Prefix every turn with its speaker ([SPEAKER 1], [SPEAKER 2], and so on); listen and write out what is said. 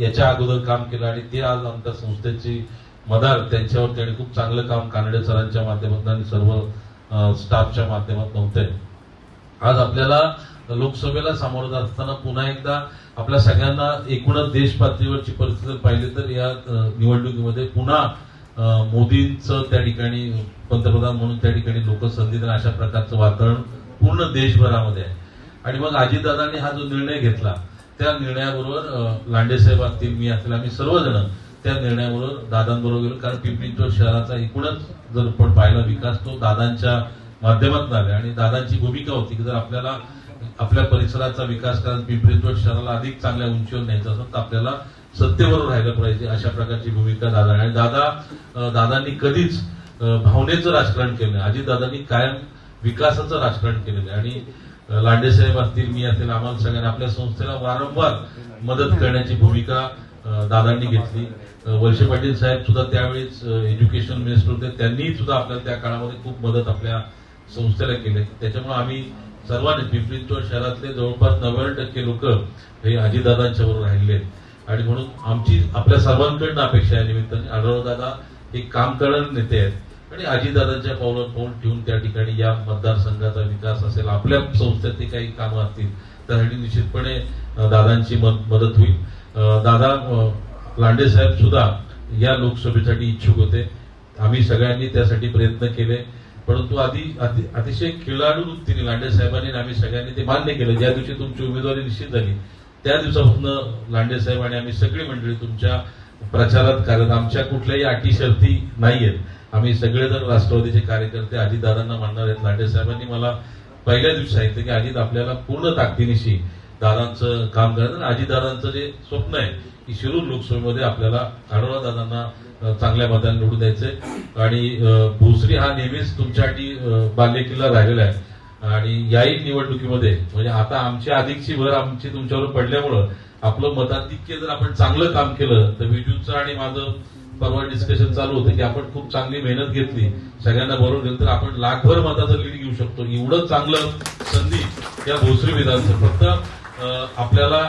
[SPEAKER 1] याच्या अगोदर काम केलं आणि ते आज आमच्या संस्थेची मदार त्यांच्यावर त्यांनी खूप चांगलं काम कानडे सरांच्या माध्यमातून आणि सर्व स्टाफच्या माध्यमातून होते आज आपल्याला लोकसभेला सामोरं जात असताना पुन्हा एकदा आपल्या सगळ्यांना एकूणच देश पातळीवरची परिस्थिती जर पाहिली तर या निवडणुकीमध्ये पुन्हा मोदींचं त्या ठिकाणी पंतप्रधान म्हणून त्या ठिकाणी लोक संधी अशा प्रकारचं वातावरण पूर्ण देशभरामध्ये आहे. आणि मग अजितदादांनी हा जो निर्णय घेतला त्या निर्णयाबरोबर अ, लांडे साहेब असतील मी असतील आम्ही सर्वजण त्या निर्णयाबरोबर दादांबरोबर गेलो. कारण पिंपरी चिंचवड शहराचा एकूणच जर आपण पाहिला विकास तो दादांच्या माध्यमातून आला आणि दादांची भूमिका होती की जर आपल्याला आपल्या परिसराचा विकास कारण पिंपरी चिंचवड शहराला अधिक चांगल्या उंचीवर न्यायचं असेल तर आपल्याला सत्तेवर राहायला पाहिजे अशा प्रकारची भूमिका दादा आणि दादा दादांनी कधीच भावनेचं राजकारण केलं नाही. अजितदादांनी कायम विकासाचं राजकारण केलेलं आहे. आणि अ, लांडे साहेब असतील मी असेल आम्हाला सगळ्यांना आपल्या संस्थेला वारंवार मदत करण्याची भूमिका दादांनी घेतली. वर्षे पाटील साहेब सुद्धा त्यावेळेस एज्युकेशन मिनिस्टर होते. त्यांनी सुद्धा आपल्याला त्या काळामध्ये खूप मदत आपल्या संस्थेला केली. त्याच्यामुळे आम्ही सर्वांनी पिंपरी चिंचवड शहरातले जवळपास नव्याण्णव टक्के लोक हे अजितदादांच्या बरोबर राहिले आणि म्हणून आमची आपल्या सर्वांकडनं अपेक्षा आहे निमित्ताने. आढळराव दादा हे काम करणारे नेते आहेत. आणि आजीदादांच्या पावलं पाऊल ठेवून त्या ठिकाणी या मतदारसंघाचा विकास असेल आपल्या संस्थेतली काही कामं असतील त्यासाठी निश्चितपणे दादांची मदत होईल. दादा लांडे साहेब सुद्धा या लोकसभेसाठी इच्छुक होते. आम्ही सगळ्यांनी त्यासाठी प्रयत्न केले. परंतु आधी अतिशय खेळाडू वृत्तीने लांडे साहेबांनी आम्ही सगळ्यांनी ते मान्य केलं. ज्या दिवशी तुमची उमेदवारी निश्चित झाली त्या दिवसापासून लांडे साहेब आणि आम्ही सगळी मंडळी तुमच्या प्रचारात कारण आमच्या कुठल्याही अटी शर्ती नाहीयेत. आम्ही सगळेजण राष्ट्रवादीचे कार्यकर्ते अजितदादांना म्हणणार आहेत लांडे साहेबांनी मला पहिल्या दिवशी सांगितलं की अजित आपल्याला पूर्ण ताकदीनिशी दादांचं काम करायचं आणि अजितदादांचं जे स्वप्न आहे की शिरूर लोकसभेमध्ये आपल्याला आढळराव दादांना चांगल्या मताने निवडून द्यायचंय. आणि भोसरी हा नेहमीच तुमच्यासाठी अ, राहिलेला आहे. आणि याही निवडणुकीमध्ये म्हणजे आता आमची अधिकची भर आमची तुमच्यावर पडल्यामुळं आपलं मताधिक्य जर आपण चांगलं काम केलं तर विजूचं आणि माझं परवा डिस्कशन चालू होतं की आपण खूप चांगली मेहनत घेतली. सगळ्यांना बरोबर घेतलं तर आपण लाखभर मताचं लीड घेऊ शकतो. एवढं चांगलं संधी या भोसरी विधानसभा फक्त आपल्याला